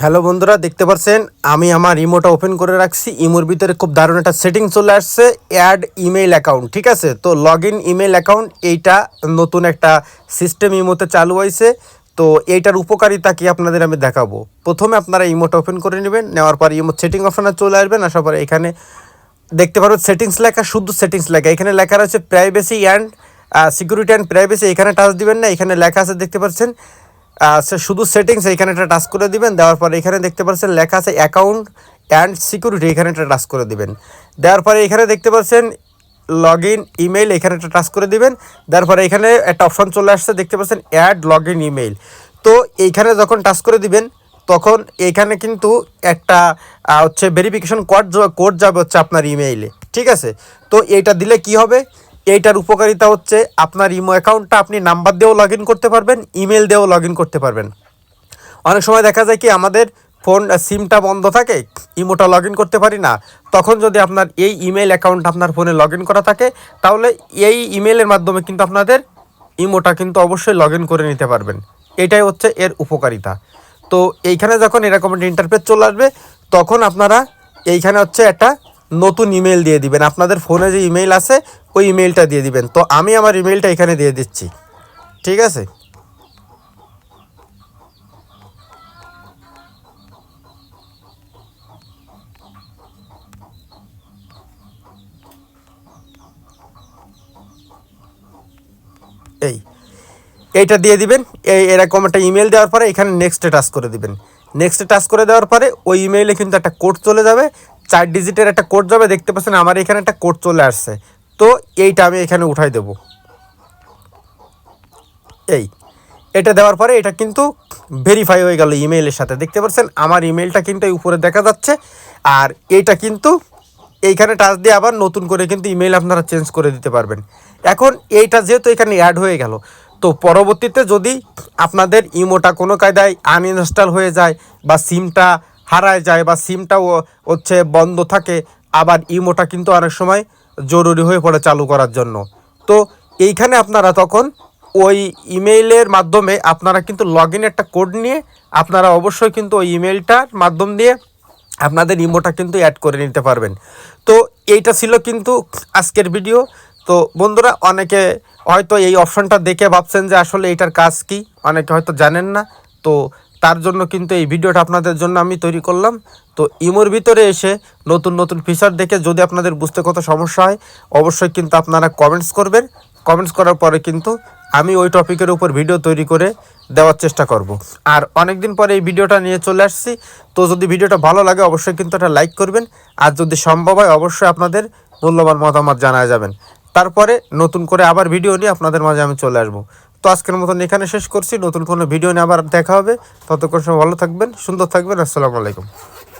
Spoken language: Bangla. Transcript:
হ্যালো বন্ধুরা, দেখতে পাচ্ছেন, আমি আমার ইমোটা ওপেন করে রাখছি। ইমোর ভিতরে খুব দারুণ একটা সেটিং চলে আসছে, অ্যাড ইমেল অ্যাকাউন্ট, ঠিক আছে? তো লগ ইন ইমেল অ্যাকাউন্ট, এইটা নতুন একটা সিস্টেম ইমোতে চালু হয়েছে। তো এইটার উপকারিতা কি আপনাদের আমি দেখাবো। প্রথমে আপনারা ইমোটা ওপেন করে নেবেন, নেওয়ার পর ইমো সেটিং অপশনে চলে আসবেন, আসার পরে এখানে দেখতে পারবেন সেটিংস লেখা, শুধু সেটিংস লেখা। এখানে লেখা রয়েছে privacy and security and privacy এখানে টাচ দিবেন না, এখানে লেখা আছে, দেখতে পাচ্ছেন। শুধু সেটিংস এখানে একটা টাচ করে দিবেন, দেওয়ার পরে এখানে দেখতে পাচ্ছেন লেখা আছে অ্যাকাউন্ট অ্যান্ড সিকিউরিটি এখানে একটা টাচ করে দিবেন। দেওয়ার পরে এখানে দেখতে পাচ্ছেন লগ ইন ইমেল এখানে একটা টাচ করে দিবেন। দেওয়ার পরে এখানে একটা অপশন চলে আসছে, দেখতে পাচ্ছেন অ্যাড লগ ইন ইমেল তো এইখানে যখন টাচ করে দিবেন, তখন এখানে কিন্তু একটা হচ্ছে ভেরিফিকেশন কোড কোড যাবে হচ্ছে আপনার ইমেইলে ঠিক আছে? তো এইটা দিলে কি হবে? এইটার উপকারিতা হচ্ছে আপনার ইমো অ্যাকাউন্টটা আপনি নাম্বার দিয়েও লগ করতে পারবেন, ইমেল দিয়েও লগ করতে পারবেন। অনেক সময় দেখা যায় কি আমাদের ফোন সিমটা বন্ধ থাকে, ইমোটা লগ করতে পারি না, তখন যদি আপনার এই ইমেল অ্যাকাউন্ট আপনার ফোনে লগ করা থাকে, তাহলে এই ইমেলের মাধ্যমে কিন্তু আপনাদের ইমোটা কিন্তু অবশ্যই লগ করে নিতে পারবেন। এটাই হচ্ছে এর উপকারিতা। তো এইখানে যখন এরকম একটা ইন্টারফেস চলে আসবে, তখন আপনারা এইখানে হচ্ছে একটা নতুন ইমেল দিয়ে দিবেন। আপনাদের ফোনে যে ইমেল আছে, ওই ইমেলটা দিয়ে দিবেন। তো আমি আমার ইমেলটা এখানে দিয়ে দিচ্ছি। ঠিক আছে? এই, এইটা দিয়ে দিবেন। এই এরকম একটা ইমেল দেওয়ার পরে এখানে নেক্সটে টাচ করে দিবেন। নেক্সটে টাচ করে দেওয়ার পরে ওই ইমেইলে কিন্তু একটা কোড চলে যাবে। চার ডিজিটের একটা কোড যাবে, দেখতে পাচ্ছেন আমার এখানে একটা কোড চলে আসছে। তো এইটা আমি এখানে উঠাই দেবো। এই, এটা দেওয়ার পরে এটা কিন্তু ভেরিফাই হয়ে গেল ইমেইলের সাথে। দেখতে পাচ্ছেন, আমার ইমেইলটা কিন্তু এই উপরে দেখা যাচ্ছে। আর এইটা কিন্তু এইখানে টাচ দিয়ে আবার নতুন করে কিন্তু ইমেইল আপনারা চেঞ্জ করে দিতে পারবেন। এখন এইটা যেহেতু এখানে অ্যাড হয়ে গেল, তো পরবর্তীতে যদি আপনাদের ইমোটা কোনো কায়দায় আনইনস্টল হয়ে যায় বা সিমটা হারায় যায় বা সিমটাও হচ্ছে বন্ধ থাকে, আবার ইমোটা কিন্তু অনেক সময় জরুরি হয়ে পড়ে চালু করার জন্য। তো এইখানে আপনারা তখন ওই ইমেইলের মাধ্যমে আপনারা কিন্তু লগ একটা কোড নিয়ে আপনারা অবশ্যই কিন্তু ওই ইমেলটার মাধ্যম দিয়ে আপনাদের ইমোটা কিন্তু অ্যাড করে নিতে পারবেন। তো এইটা ছিল কিন্তু আজকের ভিডিও। তো বন্ধুরা, অনেকে হয়তো এই অপশনটা দেখে ভাবছেন যে আসলে এটার কাজ কি? অনেকে হয়তো জানেন না। তো তার জন্য কিন্তু এই ভিডিওটা আপনাদের জন্য আমি তৈরি করলাম। তো ইমোর ভিতরে এসে নতুন নতুন ফিচার দেখে যদি আপনাদের বুঝতে কত সমস্যা হয়, অবশ্যই কিন্তু আপনারা কমেন্টস করবেন। কমেন্টস করার পরে কিন্তু আমি ওই টপিকের উপর ভিডিও তৈরি করে দেওয়ার চেষ্টা করব। আর অনেক দিন পরে এই ভিডিওটা নিয়ে চলে আসছি। তো যদি ভিডিওটা ভালো লাগে, অবশ্যই কিন্তু এটা লাইক করবেন। আর যদি সম্ভব হয়, অবশ্যই আপনাদের মূল্যবান মতামত জানা যাবেন। তারপরে নতুন করে আবার ভিডিও নিয়ে আপনাদের মাঝে আমি চলে আসব। তো আজকের মতন এখানে শেষ করছি। নতুন কোনো ভিডিও নিয়ে আবার দেখা হবে। ততক্ষণ সময় ভালো থাকবেন, সুন্দর থাকবেন। আসসালামু আলাইকুম।